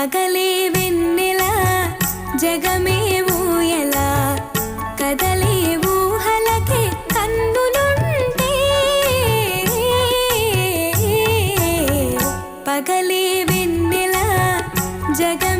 పగలే వెన్నెల జగమే ఊయల కదలే పగలే వెన్నెల జగమే